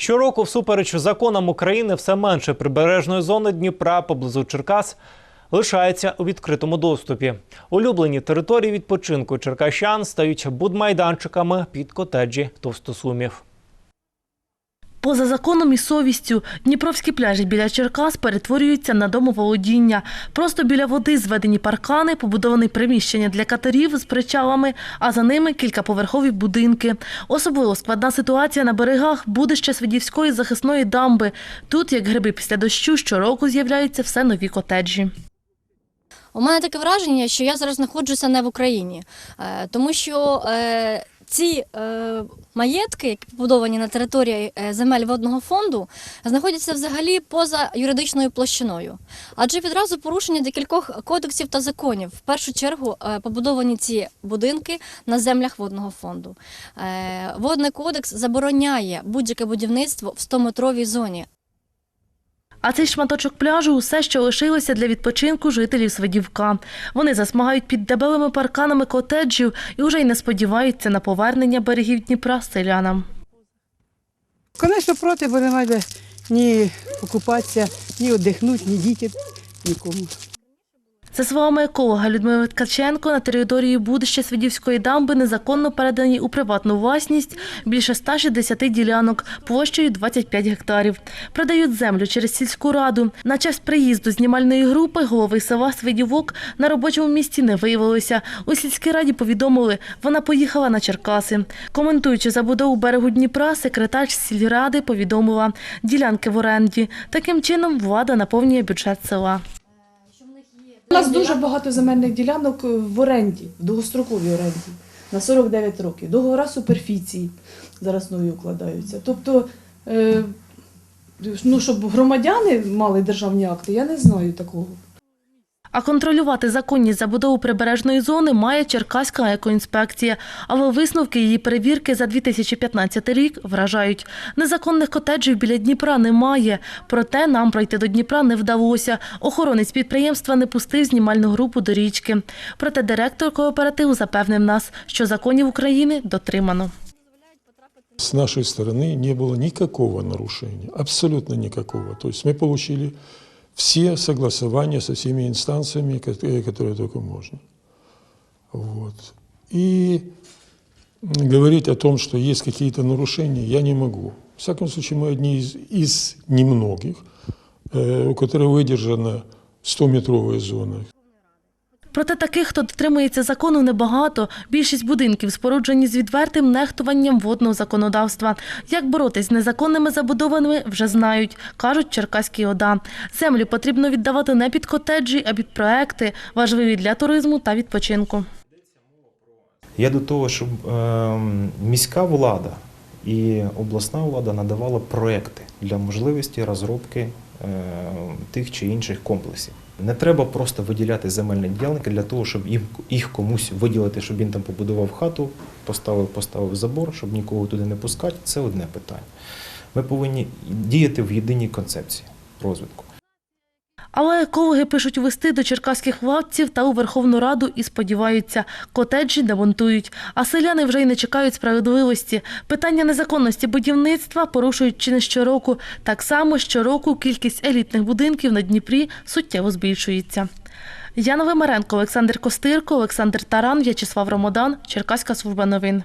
Щороку, всупереч законам України, все менше прибережної зони Дніпра поблизу Черкас лишається у відкритому доступі. Улюблені території відпочинку черкащан стають будмайданчиками під котеджі товстосумів. Поза законом і совістю дніпровські пляжі біля Черкас перетворюються на домоволодіння. Просто біля води зведені паркани, побудовані приміщення для катерів з причалами, а за ними кількаповерхові будинки. Особливо складна ситуація на берегах будище Свидівської захисної дамби. Тут, як гриби після дощу, щороку з'являються все нові котеджі. У мене таке враження, що я зараз знаходжуся не в Україні, Е, тому що е, ці е, маєтки, які побудовані на території е, земель водного фонду, знаходяться взагалі поза юридичною площиною. Адже відразу порушення декількох кодексів та законів. В першу чергу е, побудовані ці будинки на землях водного фонду. Е, Водний кодекс забороняє будь-яке будівництво в 100-метровій зоні. А цей шматочок пляжу усе, що лишилося для відпочинку жителів Свидівка. Вони засмагають під дебелими парканами котеджів і вже й не сподіваються на повернення берегів Дніпра селянам. Звісно, проти, бо немає ні покупатися, ні віддихнути, ні дітям, нікому. За словами еколога Людмили Ткаченко, на території будища Свідівської дамби незаконно передані у приватну власність більше 160 ділянок площею 25 гектарів. Продають землю через сільську раду. На час приїзду знімальної групи голови села Свидівок на робочому місці не виявилося. У сільській раді повідомили, вона поїхала на Черкаси. Коментуючи забудову берегу Дніпра, секретар сільради повідомила ділянки в оренді. Таким чином влада наповнює бюджет села. У нас дуже багато земельних ділянок в оренді, в довгостроковій оренді на 49 років. Договора суперфіції зараз нові укладаються. Тобто, е, ну, щоб громадяни мали державні акти, я не знаю такого. А контролювати законність забудови прибережної зони має Черкаська екоінспекція. Але висновки її перевірки за 2015 рік вражають. Незаконних котеджів біля Дніпра немає. Проте нам пройти до Дніпра не вдалося. Охоронець підприємства не пустив знімальну групу до річки. Проте директор кооперативу запевнив нас, що законів України дотримано. С нашей стороны не было никакого нарушения, абсолютно никакого. То есть мы получили все согласования со всеми инстанциями, ко- э, которые только можно. Вот. И говорить о том, что есть какие-то нарушения, я не могу. В всяком случае, мы одни из, из немногих, э, у которых выдержана 100-метровая зона. Проте таких, хто дотримується закону, небагато. Більшість будинків споруджені з відвертим нехтуванням водного законодавства. Як боротись з незаконними забудовами, вже знають, кажуть черкаські ОДА. Землю потрібно віддавати не під котеджі, а під проекти, важливі для туризму та відпочинку. Я до того, щоб е, міська влада і обласна влада надавала проекти для можливості розробки тих чи інших комплексів. Не треба просто виділяти земельні ділянки для того, щоб їх комусь виділити, щоб він там побудував хату, поставив, поставив забор, щоб нікого туди не пускати. Це одне питання. Ми повинні діяти в єдиній концепції розвитку. Але екологи пишуть листи до черкаських владців та у Верховну Раду і сподіваються, котеджі демонтують. А селяни вже й не чекають справедливості. Питання незаконності будівництва порушують чи не щороку. Так само щороку кількість елітних будинків на Дніпрі суттєво збільшується. Яна Вимаренко, Олександр Костирко, Олександр Таран, В'ячеслав Ромодан, Черкаська служба новин.